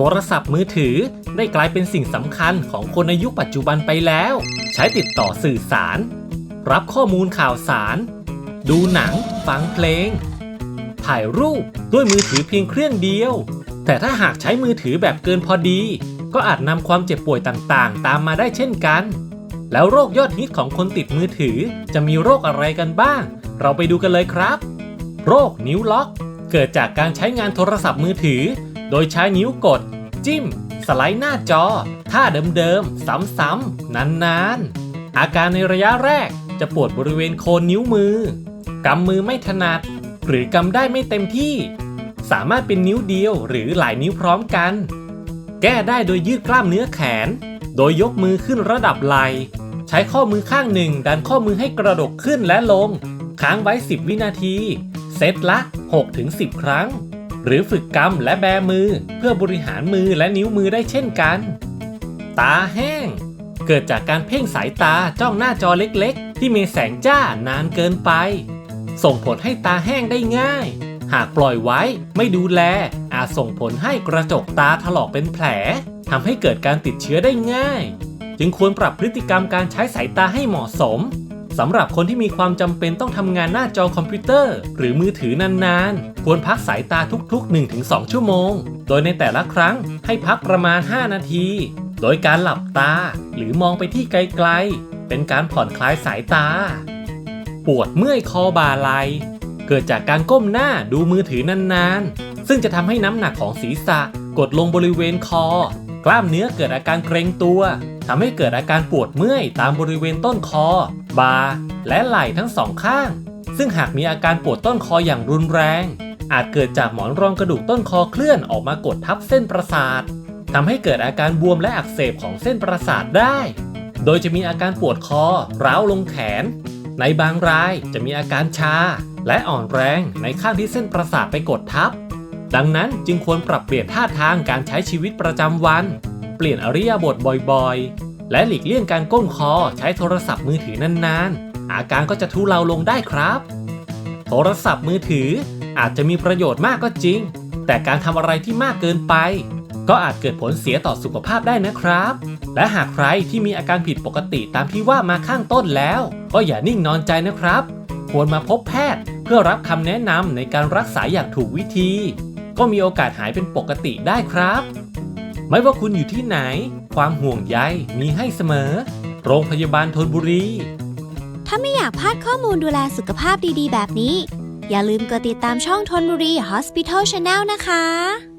ทรศัพท์มือถือได้กลายเป็นสิ่งสำคัญของคนในยุคปัจจุบันไปแล้ว ใช้ติดต่อสื่อสาร รับข้อมูลข่าวสาร ดูหนัง ฟังเพลง ถ่ายรูปด้วยมือถือเพียงเครื่องเดียว แต่ถ้าหากใช้มือถือแบบเกินพอดี ก็อาจนำความเจ็บป่วยต่างๆ ตามมาได้เช่นกัน แล้วโรคยอดฮิตของคนติดมือถือจะมีโรคอะไรกันบ้าง เราไปดูกันเลยครับ โรคนิ้วล็อก เกิดจากการใช้งานโทรศัพท์มือถือ โดยใช้นิ้วกด จิ้ม สไลด์หน้าจอ ท่าเดิมๆ ซ้ำๆ นานๆ อาการในระยะแรกจะปวดบริเวณโคนนิ้วมือ กำมือไม่ถนัด หรือกำได้ไม่เต็มที่ สามารถเป็นนิ้วเดียวหรือหลายนิ้วพร้อมกัน แก้ได้โดยยืดกล้ามเนื้อแขน โดยยกมือขึ้นระดับไหล่ใช้ข้อมือข้างหนึ่งดันข้อมือให้กระดกขึ้นและลง ค้างไว้ 10 วินาที เซตละ 6-10 ครั้ง หรือฝึกกำและแบมือ เพื่อบริหารมือและนิ้วมือได้เช่นกัน ตาแห้ง เกิดจากการเพ่งสายตาจ้องหน้าจอเล็กๆ ที่มีแสงจ้านานเกินไป ส่งผลให้ตาแห้งได้ง่าย หากปล่อยไว้ไม่ดูแล อาจส่งผลให้กระจกตาถลอกเป็นแผลทำให้เกิดการติดเชื้อได้ง่าย จึงควรปรับพฤติกรรมการใช้สายตาให้เหมาะสม สำหรับคนที่มีความจำเป็นต้องทำงานหน้าจอคอมพิวเตอร์ หรือมือถือนานๆ ควรพักสายตาทุกๆ 1-2 ชั่วโมง โดยในแต่ละครั้งให้พักประมาณ 5 นาที โดยการหลับตาหรือมองไปที่ไกลๆ เป็นการผ่อนคลายสายตา ปวดเมื่อยคอบ่าไหลเกิดจากการก้มหน้าดูมือถือนานๆ ซึ่งจะทำให้น้ำหนักของศีรษะกดลงบริเวณคอ กล้ามเนื้อเกิดอาการเกร็งตัวทำให้เกิดอาการปวดเมื่อยตามบริเวณต้นคอ บ่า และไหล่ทั้งสองข้าง ซึ่งหากมีอาการปวดต้นคออย่างรุนแรง อาจเกิดจากหมอนรองกระดูกต้นคอเคลื่อนออกมากดทับเส้นประสาททำให้เกิดอาการบวมและอักเสบของเส้นประสาทได้ โดยจะมีอาการปวดคอ ร้าวลงแขน ในบางรายจะมีอาการชา และอ่อนแรงในข้างที่เส้นประสาทไปกดทับ ดังนั้นจึงควรปรับเปลี่ยนท่าทางการใช้ชีวิตประจำวัน เปลี่ยนอริยาบทบ่อยๆ และหลีกเลี่ยงการก้มคอใช้โทรศัพท์มือถือนานๆ อาการก็จะทุเลาลงได้ครับ โทรศัพท์มือถืออาจจะมีประโยชน์มากก็จริง แต่การทำอะไรที่มากเกินไป ก็อาจเกิดผลเสียต่อสุขภาพได้นะครับ และหากใครที่มีอาการผิดปกติตามที่ว่ามาข้างต้นแล้ว ก็อย่านิ่งนอนใจนะครับ ควรมาพบแพทย์เพื่อรับคำแนะนำในการรักษาอย่างถูกวิธี ก็มีโอกาสหายเป็นปกติได้ครับ ไม่ว่าคุณอยู่ที่ไหน ความห่วงใยมีให้เสมอ โรงพยาบาลธนบุรี ถ้าไม่อยากพลาดข้อมูลดูแลสุขภาพดีๆ แบบนี้ อย่าลืมกดติดตามช่องทนบุรี Hospital Channel นะคะ